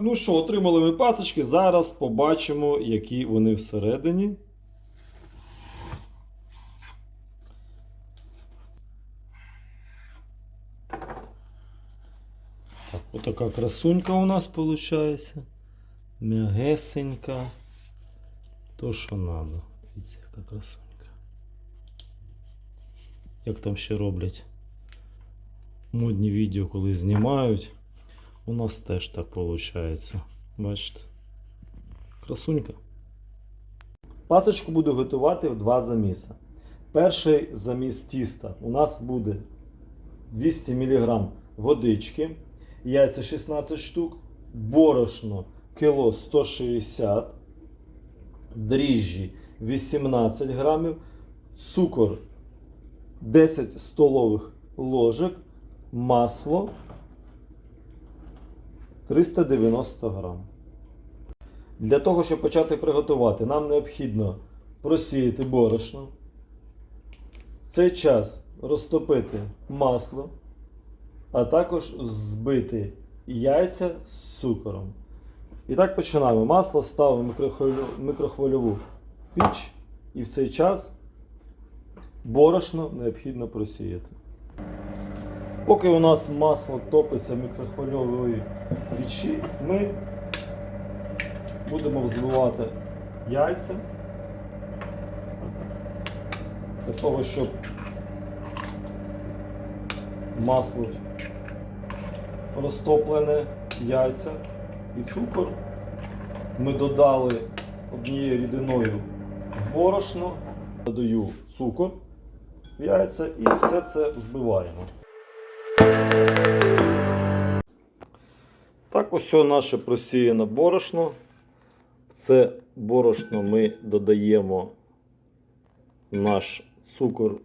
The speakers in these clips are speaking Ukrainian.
ну що, отримали ми пасочки. Зараз побачимо, які вони всередині. Так, отака красунька у нас виходить. М'ягесенька. То, що треба. Дивіться, яка красунька. Як там ще роблять модні відео, коли знімають. У нас теж так виходить. Бачите? Красунька. Пасочку буду готувати в два заміси. Перший заміс тіста у нас буде 200 мг водички, яйця 16 штук, борошно кіло 160, дріжджі 18 грамів, цукор 10 столових ложок, масло 390 грам. Для того, щоб почати приготувати, нам необхідно просіяти борошно. В цей час розтопити масло, а також збити яйця з цукором. І так починаємо. Масло ставимо в микрохвильову піч, і в цей час борошно необхідно просіяти. Поки у нас масло топиться в мікрохвильовій печі, ми будемо взбивати яйця для того, щоб масло розтоплене яйця і цукор ми додали однією рідиною борошно, додаю цукор в яйця і все це взбиваємо. Так, ось наше просіяне борошно. В це борошно ми додаємо наш цукор,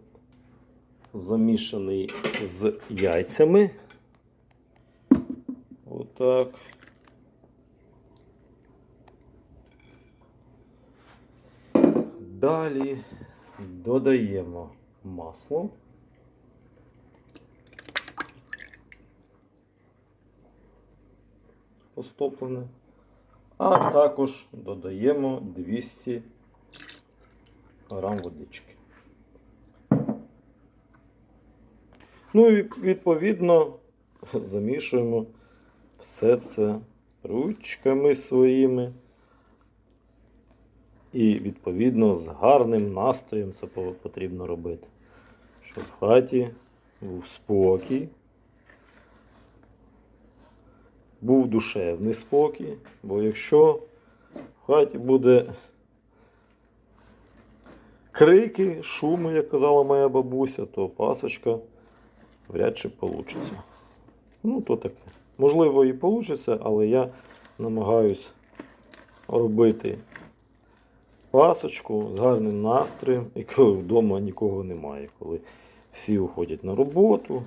замішаний з яйцями. Отак. Далі додаємо масло. Розтоплене. А також додаємо 200 грам водички. Ну і відповідно замішуємо все це ручками своїми. І відповідно з гарним настроєм це потрібно робити. Щоб в хаті був спокій, був душевний спокій, бо якщо в хаті буде крики, шуми, як казала моя бабуся, то пасочка вряд чи вийде. Ну, то таке. Можливо, і вийде, але я намагаюсь робити пасочку з гарним настроєм, і коли вдома нікого немає, коли всі уходять на роботу,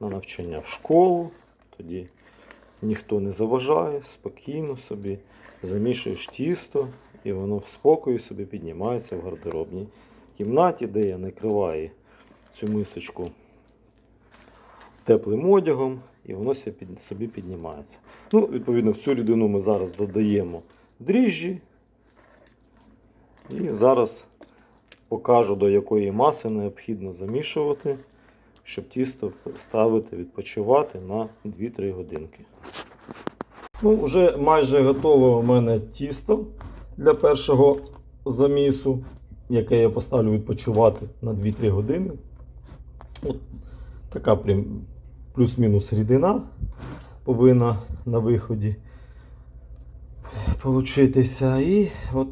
на навчання в школу, тоді ніхто не заважає, спокійно собі замішуєш тісто, і воно в спокої собі піднімається в гардеробній кімнаті, де я накриваю цю мисочку теплим одягом, і воно собі піднімається. Ну, відповідно, в цю рідину ми зараз додаємо дріжджі. І зараз покажу, до якої маси необхідно замішувати, щоб тісто ставити відпочивати на 2-3 годинки. Ну, вже майже готове у мене тісто для першого замісу, яке я поставлю відпочивати на 2-3 години. От така плюс-мінус рідина повинна на виході получитися. І от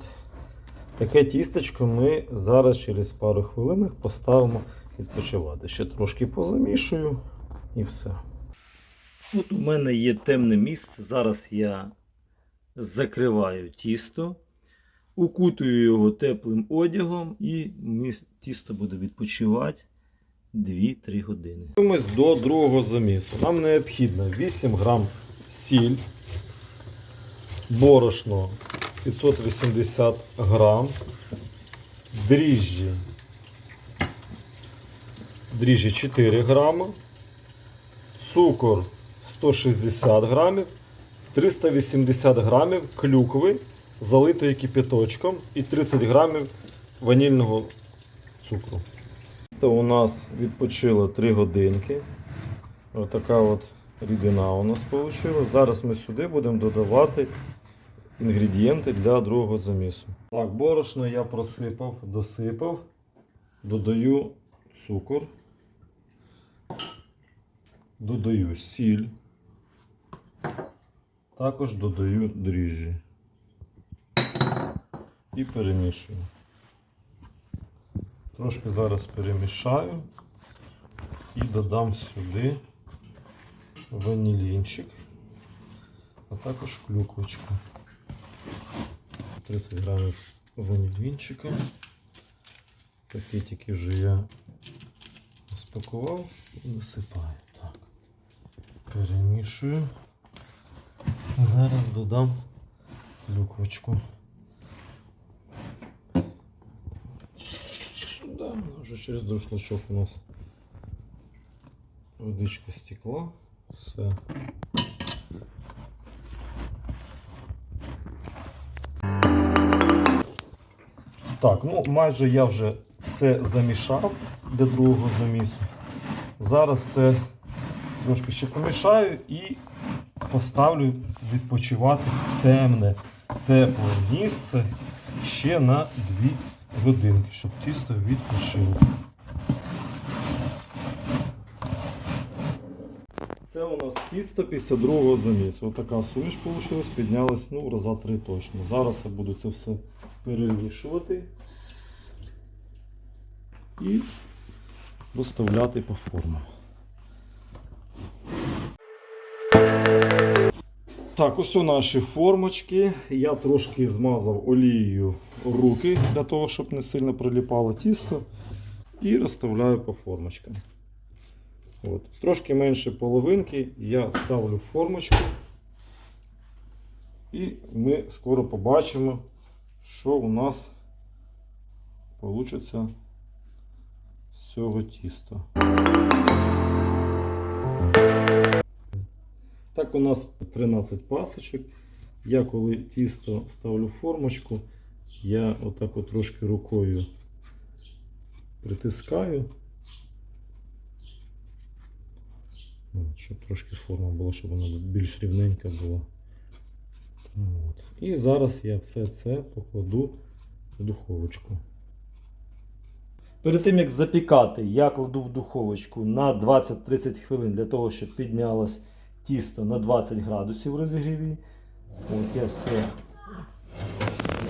таке тістечко ми зараз через пару хвилин поставимо відпочивати. Ще трошки позамішую і все. От у мене є темне місце. Зараз я закриваю тісто, укутую його теплим одягом і тісто буде відпочивати 2-3 години. Ми до другого замісу. Нам необхідно 8 грам сіль, борошно 580 грам, дріжджі, дріжджі 4 грами, цукор 160 грамів 380 грамів клюкви, залитої кипяточком, і 30 грамів ванільного цукру. У нас відпочило 3 годинки. Отака от рідина у нас вийшла. Зараз ми сюди будемо додавати інгредієнти для другого замісу. Так, борошно я просипав, досипав, додаю цукор, додаю сіль, також додаю дріжджі і перемішую. Трошки зараз перемішаю і додам сюди ванілінчик, а також клюквочку. 30 грамів ванілінчика. Пакетики вже я розпакував і висипаю. Перемішую. Зараз додам клюквочку. Сюди, вже через дуршлачок у нас водичка стекла. Все. Так, ну майже я вже все замішав для другого замісу. Зараз все трошки ще помішаю і поставлю відпочивати темне, тепле місце ще на 2 годинки, щоб тісто відпочило. Це у нас тісто після другого замісу. Отака суміш вийшла, піднялась ну, раза три точно. Зараз я буду це все перемішувати і розставляти по формам. Так, ось у наші формочки. Я трошки змазав олією руки для того, щоб не сильно приліпало тісто. І розставляю по формочкам. От. Трошки менше половинки я ставлю формочку. І ми скоро побачимо, що у нас вийде з цього тіста. Так, у нас 13 пасочок. Я коли тісто ставлю в формочку, я отак от трошки рукою притискаю. Щоб трошки форма була, щоб вона більш рівненька була. От. І зараз я все це покладу в духовочку. Перед тим як запікати, я кладу в духовочку на 20-30 хвилин для того, щоб піднялось тісто на 20 градусів розігріві. От я все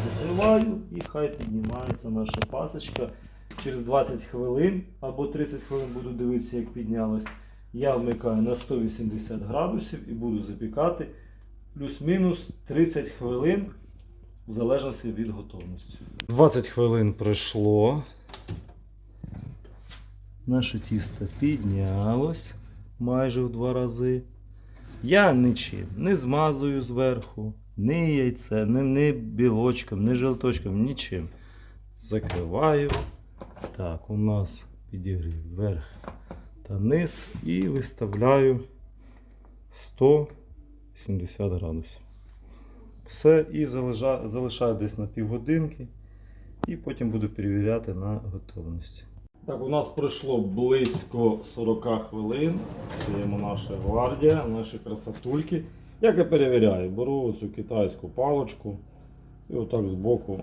закриваю і хай піднімається наша пасочка. Через 20 хвилин або 30 хвилин буду дивитися, як піднялось. Я вмикаю на 180 градусів і буду запікати плюс-мінус 30 хвилин в залежності від готовності. 20 хвилин пройшло. Наше тісто піднялось майже в два рази. Я нічим не змазую зверху, ні яйце, ні, ні білочком, ні желточком, нічим. Закриваю. Так, у нас підігрів верх та низ і виставляю 170 градусів. Все, і залишаю десь на півгодинки. І потім буду перевіряти на готовність. Так, у нас пройшло близько 40 хвилин. Даємо наша гвардія, наші красотульки. Як я перевіряю, беру цю китайську паличку і отак збоку,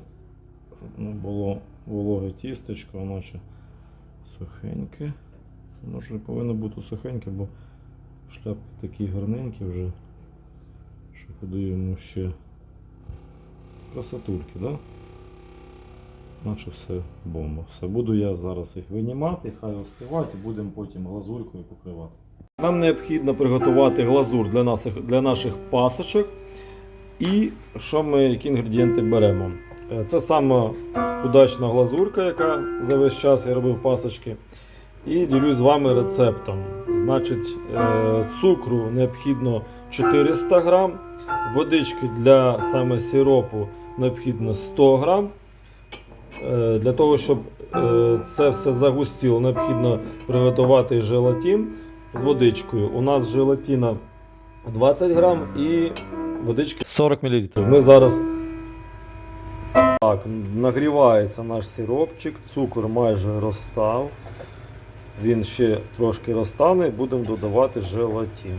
щоб не було вологе тістечко, наче сухеньке. Воно не повинно бути сухеньке, бо шляпки такі гарненькі вже. Що подаємо ще красотульки, да? Наче все бомба. Все, буду я зараз їх винімати, хай остивають і будемо потім глазуркою покривати. Нам необхідно приготувати глазур для наших, для наших пасочок. І що ми, які інгредієнти беремо? Е, Це саме удачна глазурка, яка за весь час я робив пасочки. І ділюсь з вами рецептом. Значить, е, цукру необхідно 400 грам, водички для саме сиропу необхідно 100 грам. Е, Для того, щоб е, це все загустіло, необхідно приготувати желатин з водичкою. У нас желатина 20 грам і водички 40 мл. Ми зараз. Так, нагрівається наш сиропчик, цукор майже розстав. Він ще трошки розтане, будемо додавати желатин.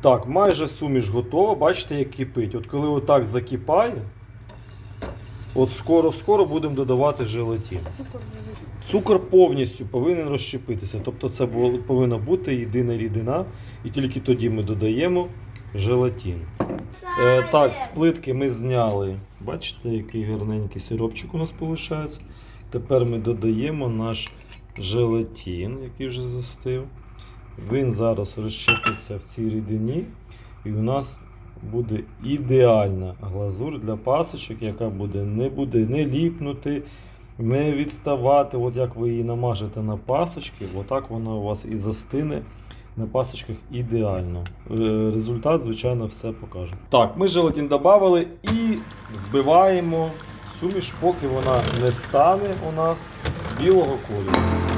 Так, майже суміш готова. Бачите, як кипить. От коли отак закипає, от скоро-скоро будемо додавати желатин. Цукор повністю повинен розщепитися. Тобто це повинна бути єдина рідина, і тільки тоді ми додаємо желатин. Е, так, з плитки ми зняли. Бачите, який гарненький сиропчик у нас виходить. Тепер ми додаємо наш желатин, який вже застив. Він зараз розщепиться в цій рідині, і у нас буде ідеальна глазур для пасочок, яка буде не буде не ліпнути, не відставати. От як ви її намажете на пасочки, отак вона у вас і застине на пасочках ідеально. Е, Результат, звичайно, все покаже. Так, ми желатин додали і збиваємо суміш, поки вона не стане у нас білого кольору.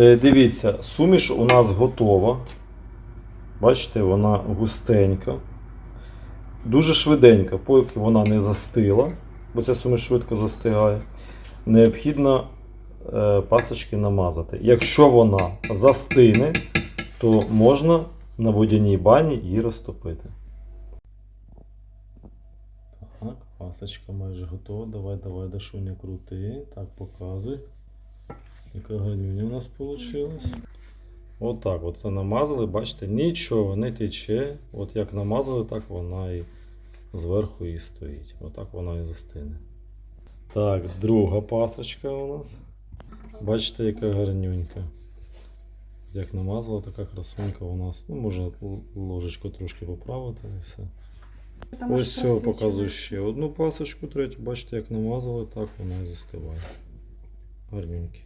Дивіться, суміш у нас готова. Бачите, вона густенька. Дуже швиденько, поки вона не застила, бо ця суміш швидко застигає. Необхідно е, пасочки намазати. Якщо вона застине, то можна на водяній бані її розтопити. Так, пасочка майже готова. Давай, давай, Дашуня, крути. Так, показуй. Яка ганюня у нас вийшла. Отак, от це намазали, бачите, нічого не тече. От як намазали, так вона і зверху і стоїть. Отак вона і застине. Так, друга пасочка у нас. Бачите, яка гарнюнька. Як намазала, така красунька у нас. Ну, може л- ложечку трошки поправити і все. Тому Ось все, показую ще одну пасочку, третю. Бачите, як намазали, так вона і застиває. Гарненькі.